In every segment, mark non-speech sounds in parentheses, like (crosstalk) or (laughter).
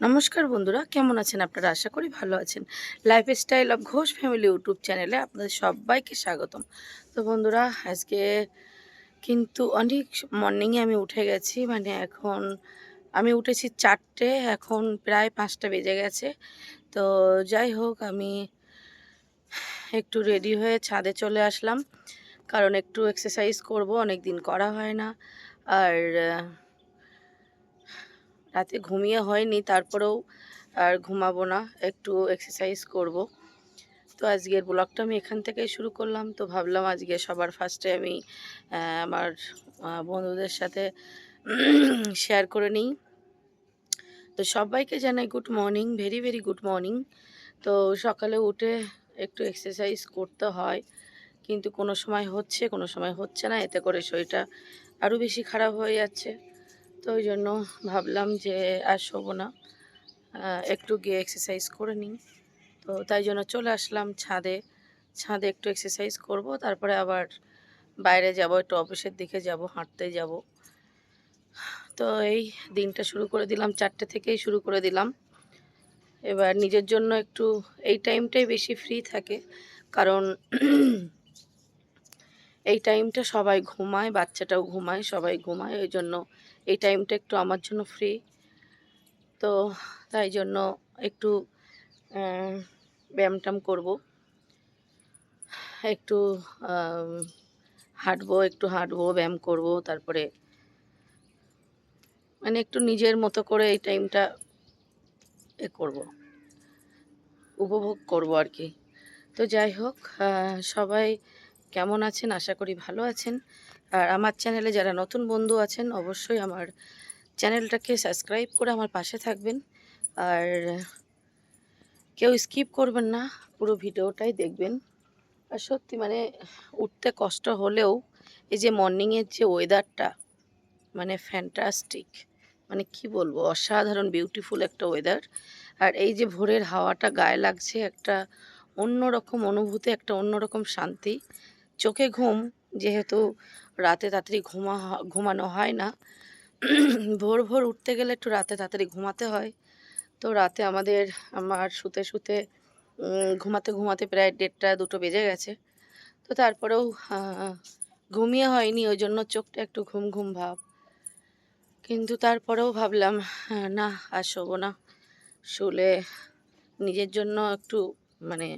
নমস্কার বন্ধুরা, কেমন আছেন আপনারা? আশা করি ভালো আছেন। Life style of Ghosh family YouTube চ্যানেলে আপনাদের সবাইকে স্বাগতম। তো বন্ধুরা, আজকে কিন্তু অনেক মর্নিংয়ে আমি উঠে গেছি মানে এখন আমি উঠেছি চারটে, এখন প্রায় পাঁচটা বেজে গেছে। তো যাই হোক, আমি একটু রেডি হয়ে ছাদে চলে আসলাম। কারণ একটু এক্সারসাইজ করব অনেক দিন করা হয় না। আর রাতে ঘুমিয়ে হয়নি, তারপরেও আর ঘুমাবো না, একটু এক্সারসাইজ করব। তো আজকের ব্লগটা আমি এখান থেকেই শুরু করলাম। তো ভাবলাম আজকে সবার ফার্স্টে আমি আমার বন্ধুদের সাথে (clears throat) শেয়ার করে নিই। তো সবাইকে জানাই good morning very very good morning তো সকালে উঠে একটু এক্সারসাইজ করতে হয়, কিন্তু কোনো সময় হচ্ছে, কোনো সময় হচ্ছে না, এতে করে শরীরটা আরও বেশি খারাপ হয়ে যাচ্ছে। তো ওই জন্য ভাবলাম যে আর শোবো না। একটু গিয়ে এক্সারসাইজ করে নিই। তো তাই জন্য চলে আসলাম ছাদে। ছাদে একটু এক্সারসাইজ করব, তারপরে আবার বাইরে যাব, একটু অফিসের দিকে যাব, হাঁটতে যাব। তো এই দিনটা শুরু করে দিলাম, চারটে থেকেই শুরু করে দিলাম। এবার নিজের জন্য একটু এই টাইমটাই বেশি ফ্রি থাকে। কারণ এই টাইমটা সবাই ঘুমায়, বাচ্চাটাও ঘুমায়, সবাই ঘুমায়, ওই জন্য এই টাইমটা একটু আমার জন্য ফ্রি তো তাই জন্য একটু আহ, ব্যায়াম ট্যাম করব। একটু হাঁটবো একটু হাঁটবো ব্যায়াম করব তারপরে মানে একটু নিজের মতো করে এই টাইমটা এ করব। উপভোগ করব আর কি। তো যাই হোক সবাই কেমন আছেন? আশা করি ভালো আছেন। আর আমার চ্যানেলে যারা নতুন বন্ধু আছেন, অবশ্যই আমার চ্যানেলটাকে সাবস্ক্রাইব করে আমার পাশে থাকবেন। আর কেউ স্কিপ করবেন না, পুরো ভিডিওটাই দেখবেন। আর সত্যি মানে উঠতে কষ্ট হলেও এই যে মর্নিংয়ের যে ওয়েদারটা মানে ফ্যান্টাস্টিক মানে কি বলব, অসাধারণ বিউটিফুল একটা ওয়েদার আর এই যে ভোরের হাওয়াটা গায়ে লাগছে, একটা অন্যরকম অনুভূতি, একটা অন্যরকম শান্তি। চোখে ঘুম, যেহেতু রাতে তাড়াতাড়ি ঘুমা ঘুমানো হয় না। ভোর ভোর উঠতে গেলে একটু রাতে তাড়াতাড়ি ঘুমাতে হয়। তো রাতে আমাদের, আমার শুতে শুতে ঘুমাতে ঘুমাতে প্রায় দেড়টা, দুটো বেজে গেছে। তো তারপরেও ঘুমিয়ে হয়নি, ওই জন্য চোখটা একটু ঘুম ঘুম ভাব। কিন্তু তারপরেও ভাবলাম না, আর শোবো না। শুলে নিজের জন্য একটু মানে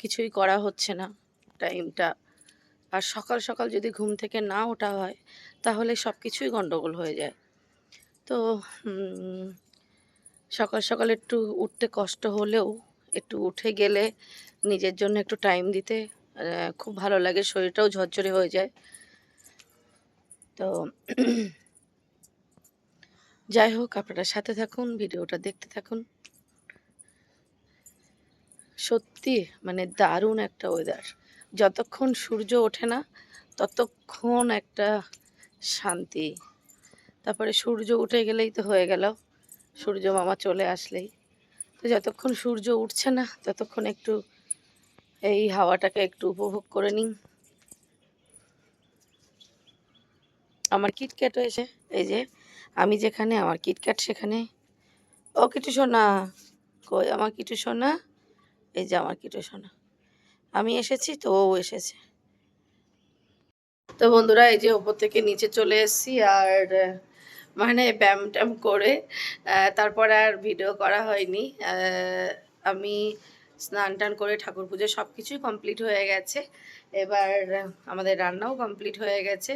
কিছুই করা হচ্ছে না। টাইমটা আর সকাল সকাল যদি ঘুম থেকে না ওঠা হয়, তাহলে সব কিছুই গন্ডগোল হয়ে যায়। তো সকাল সকাল একটু উঠতে কষ্ট হলেও একটু উঠে গেলে নিজের জন্য একটু টাইম দিতে খুব ভালো লাগে, শরীরটাও ঝরঝরে হয়ে যায়। তো, যাই হোক, আপনারা সাথে থাকুন, ভিডিওটা দেখতে থাকুন। সত্যি মানে দারুণ একটা ওয়েদার যতক্ষণ সূর্য ওঠে না, ততক্ষণ একটা শান্তি। তারপরে সূর্য উঠে গেলেই তো হয়ে গেল। সূর্য মামা চলে আসলেই। তো যতক্ষণ সূর্য উঠছে না, ততক্ষণ একটু এই হাওয়াটাকে একটু উপভোগ করে নিন। আমার কিটক্যাট হয়েছে এই যে আমি যেখানে, আমার কিটক্যাট সেখানে। ও, কিটু সোনা, কই আমার কিটু সোনা? এই যে আমার কিটু সোনা। আমি এসেছি, তো ও এসেছে। তো বন্ধুরা, এই যে ওপর থেকে নিচে চলে এসেছি আর মানে ব্যায়াম ট্যাম করে তারপর আর ভিডিও করা হয়নি। আমি স্নান টান করে ঠাকুর পুজো সব কিছুই কমপ্লিট হয়ে গেছে। এবার আমাদের রান্নাও কমপ্লিট হয়ে গেছে।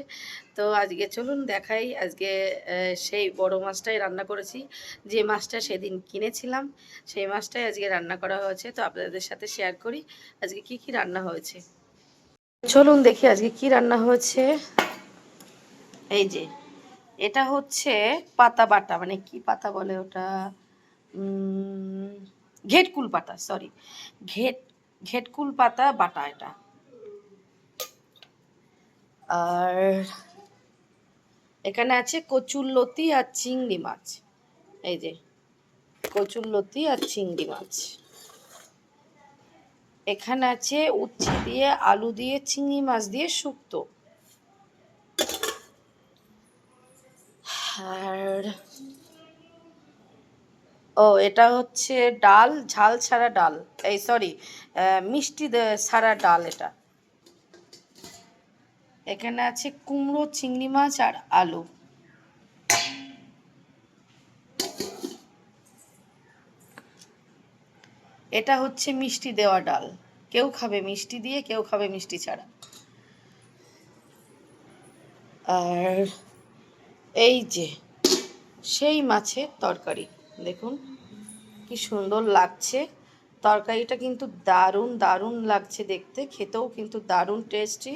তো আজকে চলুন দেখাই, আজকে সেই বড় মাছটাই রান্না করেছি। যে মাছটা সেদিন কিনেছিলাম, সেই মাছটাই আজকে রান্না করা হয়েছে। তো আপনাদের সাথে শেয়ার করি, আজকে কি কি রান্না হয়েছে। চলুন দেখি আজকে কি রান্না হয়েছে। এই যে, এটা হচ্ছে পাতা বাটা মানে কি পাতা বলে ওটা? ঘেটকুল পাতা সরি ঘেট, ঘেটকুল পাতা বাটা এটা। আর এখানে আছে কচুরলতি আর চিংড়ি মাছ। এই যে কচুরলতি আর চিংড়ি মাছ। এখানে আছে উচ্ছে দিয়ে, আলু দিয়ে, চিংড়ি মাছ দিয়ে শুক্তো। আর ও, এটা হচ্ছে ডাল, ঝাল ছাড়া ডাল। এই সরি মিষ্টি ছাড়া ডাল এটা। এখানে আছে কুমড়ো, চিংড়ি মাছ আর আলু। এটা হচ্ছে মিষ্টি দেওয়া ডাল। কেউ খাবে মিষ্টি দিয়ে, কেউ খাবে মিষ্টি ছাড়া। আর এই যে, সেই মাছের তরকারি। দেখুন কি সুন্দর লাগছে। তরকারিটা কিন্তু দারুণ দারুণ লাগছে দেখতে। খেতেও কিন্তু দারুণ টেস্টি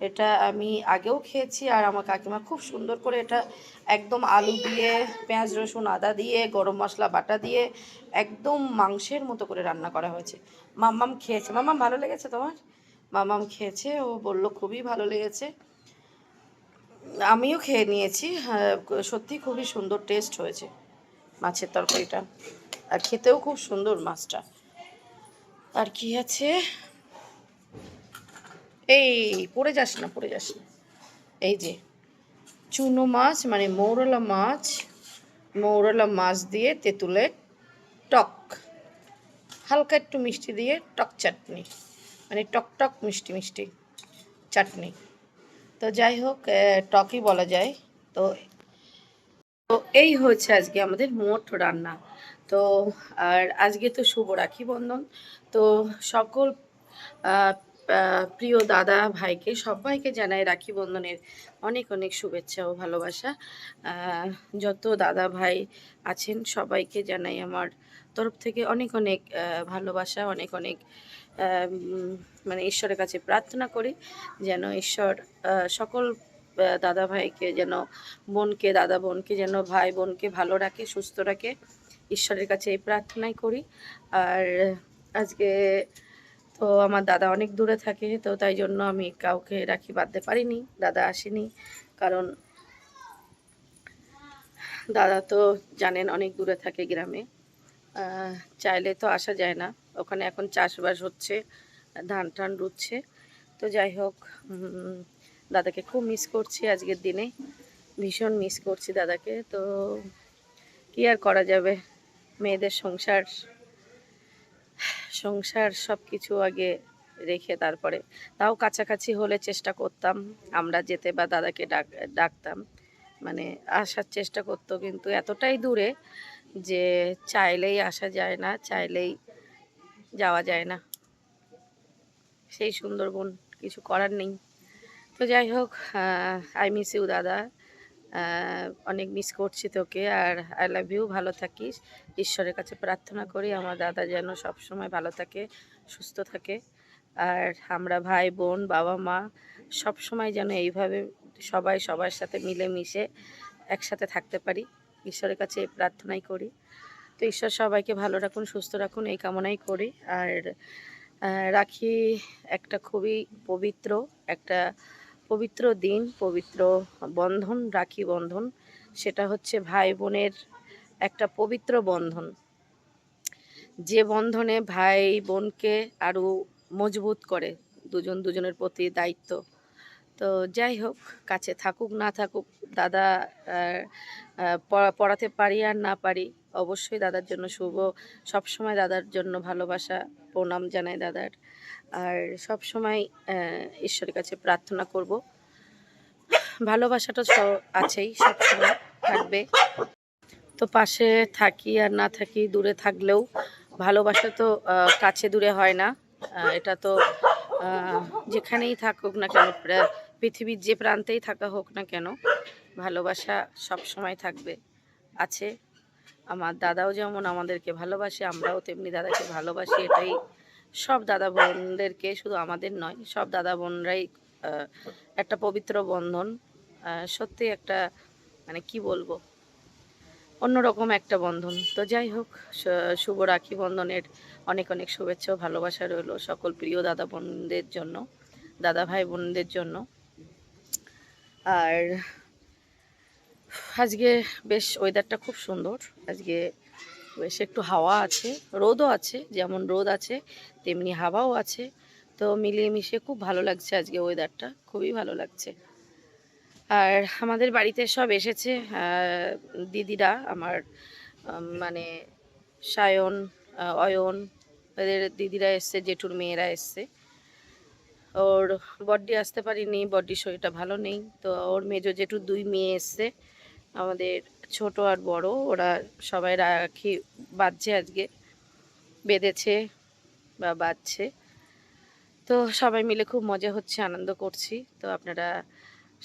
এটা আমি আগেও খেয়েছি আর আমার কাকিমা খুব সুন্দর করে এটা একদম আলু দিয়ে পেঁয়াজ রসুন আদা দিয়ে গরম মশলা বাটা দিয়ে একদম মাংসের মতো করে রান্না করা হয়েছে। মাম্মাম খেয়েছে। মাম্মাম ভালো লেগেছে তোমার? মাম্মাম খেয়েছে। ও বলল খুবই ভালো লেগেছে। আমিও খেয়ে নিয়েছি। হ্যাঁ, সত্যি খুবই সুন্দর টেস্ট হয়েছে। মাছের তরকারিটা। আর খেতেও খুব সুন্দর মাছটা। আর কি আছে? এই, পড়ে যাস না, পড়ে যাস না। এই যে, চুনো মাছ মানে মৌরলা মাছ মৌরলা মাছ দিয়ে তেঁতুলের টক। হালকা একটু মিষ্টি দিয়ে টক চাটনি। মানে টক টক মিষ্টি মিষ্টি চাটনি। তো যাই হোক টকই বলা যায়। তো এই হচ্ছে আজকে আমাদের মোট রান্না। তো, আর আজকে তো শুভ রাখি বন্ধন। তো সকল প্রিয় দাদা ভাইকে সবাইকে জানাই রাখি বন্ধনের অনেক অনেক শুভেচ্ছা ও ভালোবাসা। যত দাদা ভাই আছেন সবাইকে জানাই আমার তরফ থেকে অনেক অনেক ভালোবাসা, অনেক অনেক মানে ঈশ্বরের কাছে প্রার্থনা করি যেন ঈশ্বর সকল দাদা ভাইকে যেন, বোনকে দাদা বোনকে যেন ভাই বোনকে ভালো রাখে, সুস্থ রাখে, ঈশ্বরের কাছে এই প্রার্থনাই করি। আর আজকে তো আমার দাদা অনেক দূরে থাকে, তো তাই জন্য আমি কাউকে রাখি বাঁধতে পারিনি, দাদা আসেনি। কারণ দাদা তো জানেন অনেক দূরে থাকে গ্রামে চাইলে তো আসা যায় না। ওখানে এখন চাষবাস হচ্ছে, ধান টান রুচ্ছে। তো যাই হোক দাদাকে খুব মিস করছি আজকের দিনে। ভীষণ মিস করছি দাদাকে। তো কি আর করা যাবে? মেয়েদের সংসার সংসার সব কিছু আগে রেখে তারপরে। তাও কাছাকাছি হলে চেষ্টা করতাম। আমরা যেতে বা দাদাকে ডাক, ডাকতাম। মানে আসার চেষ্টা করতো কিন্তু এতটাই দূরে যে চাইলেই আসা যায় না, চাইলেই যাওয়া যায় না। সেই সুন্দরবন কিছু করার নেই। তো যাই হোক আই মিস ইউ দাদা। অনেক মিস করছি তোকে আর আই লাভ ইউ ভালো থাকিস। ঈশ্বরের কাছে প্রার্থনা করি আমার দাদা যেন সবসময় ভালো থাকে, সুস্থ থাকে। আর আমরা ভাই, বোন, বাবা, মা সব সময় যেন এইভাবে সবাই সবার সাথে মিলেমিশে একসাথে থাকতে পারি। ঈশ্বরের কাছে এই প্রার্থনাই করি। তো ঈশ্বর সবাইকে ভালো রাখুন, সুস্থ রাখুন, এই কামনাই করি। আর রাখি একটা খুবই পবিত্র একটা পবিত্র দিন, পবিত্র বন্ধন, রাখি বন্ধন, সেটা হচ্ছে ভাই বোনের একটা পবিত্র বন্ধন। যে বন্ধনে ভাই বোনকে আরও মজবুত করে, দুজন দুজনের প্রতি দায়িত্ব। তো যাই হোক, কাছে থাকুক, না থাকুক, দাদা পড়াতে পারি আর না পারি, অবশ্যই দাদার জন্য শুভ, সবসময় দাদার জন্য ভালোবাসা। প্রণাম জানাই দাদার। আর সব সময় ঈশ্বরের কাছে প্রার্থনা করব। ভালোবাসাটা আছেই সবসময় থাকবে। তো পাশে থাকি আর না থাকি, দূরে থাকলেও ভালোবাসা তো কাছে দূরে হয় না। এটা তো যেখানেই থাকুক না কেন পৃথিবীর যে প্রান্তেই থাকা হোক না কেন, ভালোবাসা সব সময় থাকবে, আছে। আমার দাদাও যেমন আমাদেরকে ভালোবাসে, আমরাও তেমনি দাদাকে ভালোবাসি, এটাই সব দাদা বোনদেরকে শুধু আমাদের নয়, সব দাদা বোনরাই একটা পবিত্র বন্ধন সত্যি একটা মানে কি বলব, অন্যরকম একটা বন্ধন। তো যাই হোক শুভ রাখি বন্ধনের অনেক অনেক শুভেচ্ছা ভালোবাসা রইল সকল প্রিয় দাদা বোনদের জন্য, দাদা ভাই বোনদের জন্য। আর আজকে বেশ ওয়েদারটা খুব সুন্দর। আজকে বেশ একটু হাওয়া আছে, রোদও আছে, যেমন রোদ আছে, তেমনি হাওয়াও আছে। তো মিলিয়ে মিশিয়ে খুব ভালো লাগছে আজকে ওয়েদারটা খুবই ভালো লাগছে। আর আমাদের বাড়িতে সব এসেছে দিদিরা, আমার মানে সায়ন অয়ন, এদের দিদিরা এসছে, জেঠুর মেয়েরা এসছে। ওর বড্ডি আসতে পারিনি বড্ডির শরীরটা ভালো নেই। তো ওর মেজো জেঠুর দুই মেয়ে এসছে। আমাদের ছোট আর বড় ওরা সবাই রাখি বাঁধছে আজকে বেঁধেছে বা বাঁধছে। তো সবাই মিলে খুব মজা হচ্ছে আনন্দ করছি। তো আপনারা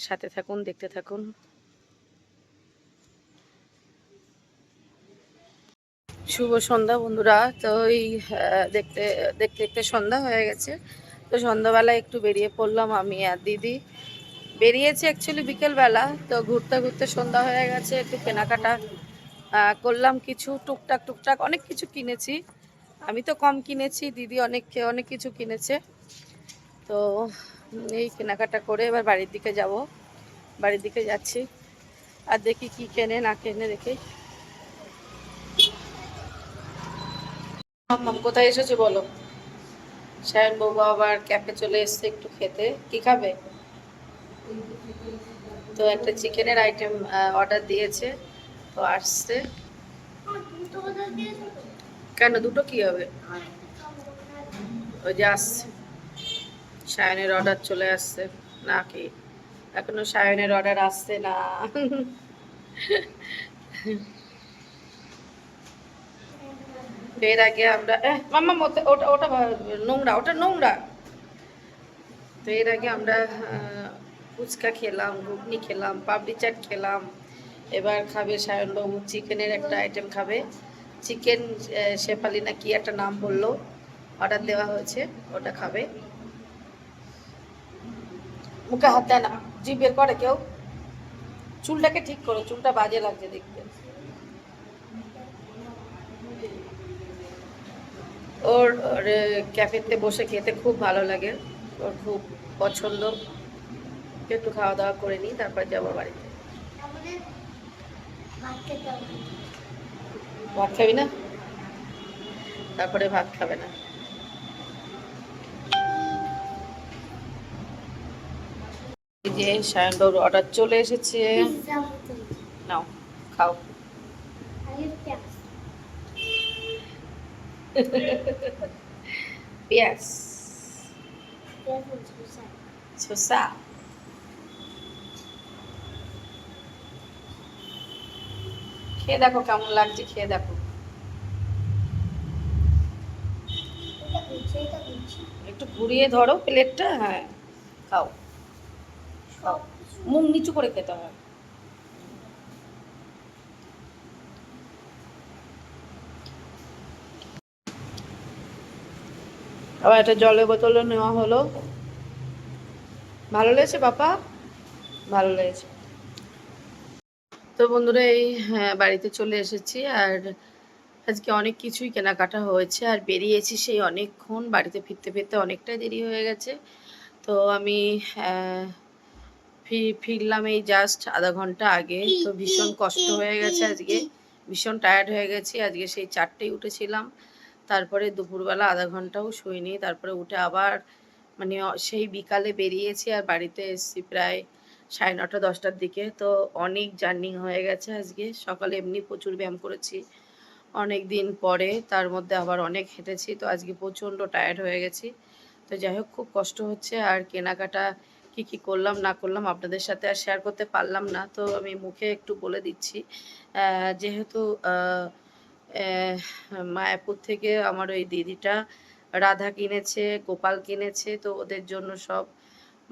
সাথে থাকুন দেখতে থাকুন। শুভ সন্ধ্যা বন্ধুরা। তো আহ, দেখতে দেখতে দেখতে সন্ধ্যা হয়ে গেছে। তো সন্ধ্যাবেলা একটু বেরিয়ে পড়লাম আমি আর দিদি। বেরিয়েছি অ্যাকচুয়ালি বিকেলবেলা, তো ঘুরতে ঘুরতে সন্ধ্যা হয়ে গেছে, একটু কেনাকাটা করলাম কিছু, টুকটাক টুকটাক অনেক কিছু কিনেছি। আমি তো কম কিনেছি, দিদি অনেক অনেক কিছু কিনেছে। তো এই কেনাকাটা করে এবার বাড়ির দিকে যাব। বাড়ির দিকে যাচ্ছি, আর দেখি কি কেনে, না কেনে দেখি। কোথায় এসেছ বলো? সায়ন বাবু আবার ক্যাফে চলে এসছে একটু খেতে। কি খাবে? তো একটা চিকেনের আইটেম অর্ডার দিয়েছে, তো আসছে। কেন, দুটো কি হবে? ওই যে আসছে। সায়নের অর্ডার চলে আসছে। না কি, এখনও সায়নের অর্ডার আসছে না। এর আগে আমরা মাম্মা ওটা ওটা ওটা, নোংরা ওটা নোংরা। তো এর আগে আমরা ফুচকা খেলাম, ঘুগনি খেলাম, পাপড়ি চাট খেলাম। এবার খাবে সায়নবাবু, চিকেনের একটা আইটেম খাবে। চিকেন শেফালি না কি একটা নাম বলল? অর্ডার দেওয়া হয়েছে, ওটা খাবে। মুখে হাত দেয় না, জিভ বের করে কেউ। চুলটাকে ঠিক করো, চুলটা বাজে লাগছে দেখতে। ওর ওর ক্যাফেতে বসে খেতে খুব ভালো লাগে। ওর খুব পছন্দ। একটু খাওয়া দাওয়া করে নিই তারপর যাব বাড়িতে। ভাত খাবি না? তারপরে ভাত খাবে না। যে সায়নবাবুর অর্ডার চলে এসেছে। নাও খাও। পেঁয়াজ। শসা। খেয়ে দেখো কেমন লাগছে, খেয়ে দেখো। একটু ঘুরিয়ে ধরো প্লেটটা হ্যাঁ খাও। খাও। মুখ নিচু করে খেতে হয়। আবার একটা জলের বোতলও নেওয়া হলো। ভালো লেগেছে, বাপা? ভালো লেগেছে। তো বন্ধুরা এই হ্যাঁ, বাড়িতে চলে এসেছি আর আজকে অনেক কিছুই কেনাকাটা হয়েছে আর বেরিয়েছি সেই অনেকক্ষণ। বাড়িতে ফিরতে ফিরতে অনেকটাই দেরি হয়ে গেছে। তো আমি ফিরলাম এই জাস্ট আধা ঘণ্টা আগে। তো ভীষণ কষ্ট হয়ে গেছে আজকে। ভীষণ টায়ার্ড হয়ে গেছি। আজকে সেই চারটেই উঠেছিলাম। তারপরে দুপুরবেলা আধা ঘন্টাও শুইনি। তারপরে উঠে আবার মানে সেই বিকালে বেরিয়েছি আর বাড়িতে এসেছি প্রায় সাড়ে নটা, দশটার দিকে। তো অনেক জার্নি হয়ে গেছে আজকে। সকালে এমনি প্রচুর ব্যায়াম করেছি। অনেক দিন পরে তার মধ্যে আবার অনেক হেঁটেছি। তো আজকে প্রচণ্ড টায়ার্ড হয়ে গেছি। তো যাই হোক, খুব কষ্ট হচ্ছে। আর কেনাকাটা কি কি করলাম, না করলাম আপনাদের সাথে আর শেয়ার করতে পারলাম না। তো আমি মুখে একটু বলে দিচ্ছি। যেহেতু মায়াপুর থেকে আমার ওই দিদিটা রাধা কিনেছে, গোপাল কিনেছে, তো ওদের জন্য সব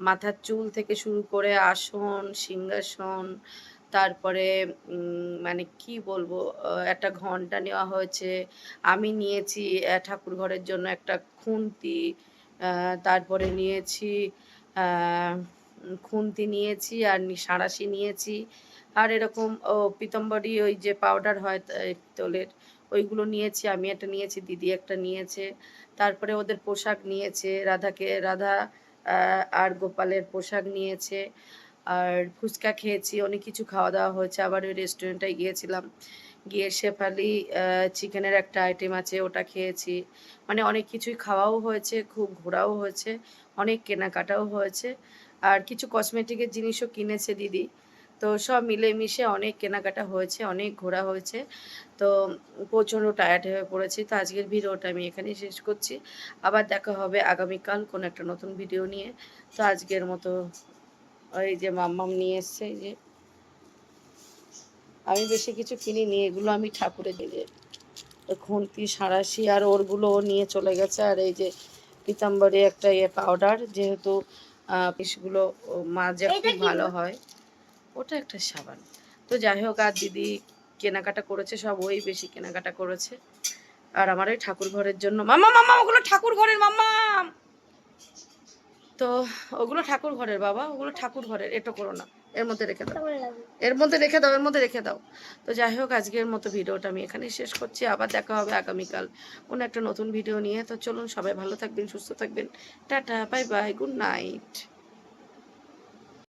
মাথার চুল থেকে শুরু করে আসন, সিংহাসন, তারপরে মানে কি বলব একটা ঘণ্টা নেওয়া হয়েছে। আমি নিয়েছি ঠাকুর ঘরের জন্য একটা খুন্তি তারপরে নিয়েছি খুন্তি নিয়েছি আর সাঁড়াশি নিয়েছি। আর এরকম, ও পিতম্বরী ওই যে পাউডার হয়, তা- এই পিতলের, ওইগুলো নিয়েছি। আমি একটা নিয়েছি, দিদি একটা নিয়েছে। তারপরে ওদের পোশাক নিয়েছে, রাধাকে, রাধা আর গোপালের পোশাক নিয়েছে, আর ফুচকা খেয়েছি, অনেক কিছু খাওয়া দাওয়া হয়েছে। আবার ওই রেস্টুরেন্টে গিয়েছিলাম। গিয়ে শেফালি চিকেনের একটা আইটেম আছে, ওটা খেয়েছি। মানে অনেক কিছুই খাওয়াও হয়েছে, খুব ঘোরাও হয়েছে, অনেক কেনাকাটাও হয়েছে। আর কিছু কসমেটিকের জিনিসও কিনেছে দিদি। তো সব মিলেমিশে অনেক কেনাকাটা হয়েছে অনেক ঘোরা হয়েছে। তো প্রচণ্ড টায়ার্ড হয়ে পড়েছি। তো আজকের ভিডিওটা আমি এখানেই শেষ করছি। আবার দেখা হবে আগামীকাল কোনো একটা নতুন ভিডিও নিয়ে। তো আজকের মতো এই যে মাম্মাম নিয়ে এসছে এই যে। আমি বেশি কিছু কিনি কিনিনি এগুলো আমি ঠাকুরের দিলে খুন্তি সাঁড়াশি আর ওরগুলো নিয়ে চলে গেছে। আর এই যে পিতাম্বরী একটা ইয়ে পাউডার যেহেতু পিসগুলো মাজে খুব ভালো হয়। ওটা একটা সাবান। তো যাই হোক আর দিদি কেনাকাটা করেছে সব ওই বেশি কেনাকাটা করেছে। আর আমার ওই ঠাকুর ঘরের জন্য। মামা মামা ওগুলো ঠাকুর ঘরের মামা তো ওগুলো ঠাকুর ঘরের বাবা ওগুলো ঠাকুর ঘরের। এটো করো না এর মধ্যে রেখে দাও। এর মধ্যে রেখে দাও এর মধ্যে রেখে দাও। তো যাই হোক আজকের মতো ভিডিওটা আমি এখানেই শেষ করছি। আবার দেখা হবে আগামীকাল কোনো একটা নতুন ভিডিও নিয়ে। তো চলুন সবাই ভালো থাকবেন সুস্থ থাকবেন। Ta ta bye bye good night.